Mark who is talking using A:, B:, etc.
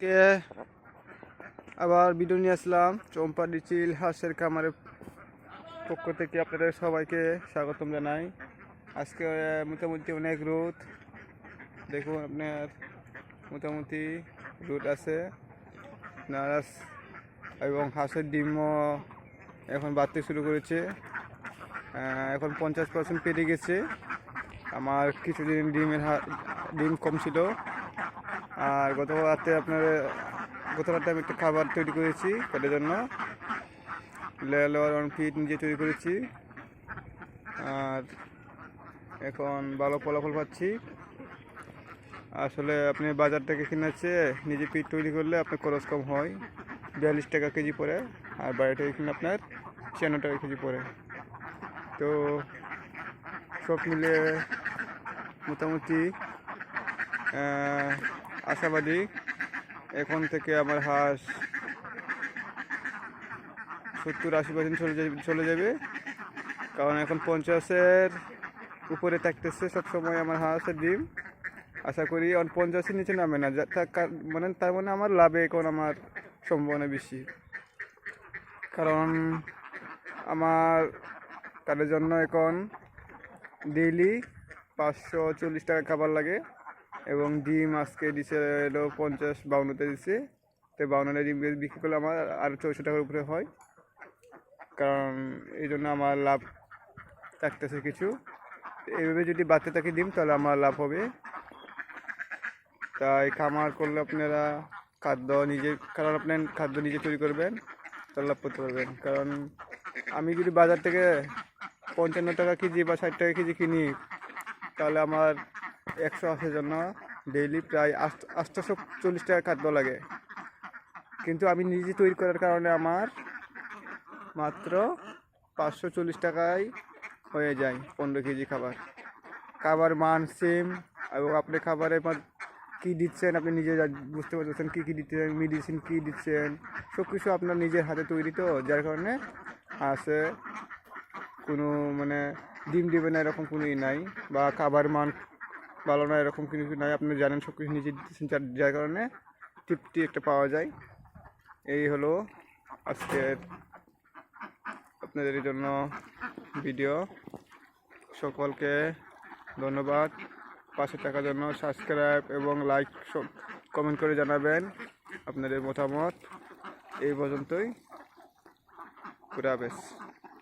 A: আজকে আবার ভিডিও নিয়ে আসলাম। চম্পা ডিচিল হাঁসের খামারের পক্ষ থেকে আপনাদের সবাইকে স্বাগতম জানাই। আজকে মোটামুটি অনেক রোদ। দেখুন আপনার মোটামুটি রোদ আছে। নারাস এবং হাঁসের ডিমও এখন বাড়তে শুরু করেছে। এখন পঞ্চাশ পার্সেন্ট পেরিয়ে গেছে। আমার কিছুদিন ডিমের ডিম কম ছিল। আর গত রাতে আপনার, গত রাতে আমি একটা খাবার তৈরি করেছি, পেটের জন্য। লেয়ার ফিট নিজে তৈরি করেছি। আর এখন ভালো ফলাফল পাচ্ছি। আসলে আপনি বাজার থেকে কিনেছে নিজে পিট তৈরি করলে আপনার খরচ কম হয়। বিয়াল্লিশ টাকা কেজি পড়ে, আর বাইরে থেকে কিনলে আপনার ছিয়ান্ন টাকা কেজি পড়ে। তো সব মিলে মোটামুটি আশাবাদী। এখন থেকে আমার হাঁস সত্তর, আশি পার্সেন্ট চলে যাবে চলে যাবে। কারণ এখন পঞ্চাশের উপরে থাকতেছে সবসময় আমার হাঁসের ডিম। আশা করি অন পঞ্চাশের নিচে নামে না। মানে তার মানে আমার লাভে এখন আমার সম্ভাবনা বেশি। কারণ আমার তাদের জন্য এখন ডেইলি পাঁচশো চল্লিশ টাকা খাবার লাগে। এবং ডিম আজকে দিছে এলো পঞ্চাশ, বাউন্নতে দিছে। তো বাউন্নটা ডিম বিক্রি করলে আমার আরও চৌষট্টি টাকার উপরে হয়। কারণ এই জন্য আমার লাভ থাকতেছে কিছু। এইভাবে যদি বাড়তে থাকে ডিম, তাহলে আমার লাভ হবে। তাই খামার করলে আপনারা খাদ্য নিজে, কারণ আপনার খাদ্য নিজে তৈরি করবেন তাহলে লাভ করতে পারবেন। কারণ আমি যদি বাজার থেকে পঞ্চান্ন টাকা কেজি বা ষাট টাকা কেজি কিনি, তাহলে আমার একশো আশির জন্য ডেইলি প্রায় আটশোশো চল্লিশ টাকা খাদ্য লাগে। কিন্তু আমি নিজে তৈরি করার কারণে আমার মাত্র পাঁচশো চল্লিশ টাকায় হয়ে যায় পনেরো কেজি খাবার। খাবার মান সেম এবং আপনি মধ্যে কী দিচ্ছেন, আপনি নিজে বুঝতে পারতেছেন কী কী দিচ্ছেন মেডিসিন কী দিচ্ছেন সব কিছু আপনার নিজের হাতে তৈরি তো, যার কারণে আছে কোনো মানে ডিম দিবে না এরকম কোনো ই নাই বা খাবার মান ভালো না এরকম কিছু নাই আপনি জানেন সব কিছু নিজে দিচ্ছেন যার- কারণে তৃপ্তি একটা পাওয়া যায়। এই হলো আজকের আপনাদের জন্য ভিডিও সকলকে ধন্যবাদ। পাশে থাকার জন্য সাবস্ক্রাইব এবং লাইক কমেন্ট করে জানাবেন আপনাদের মতামত। এই পর্যন্তই। খুদাহাফেজ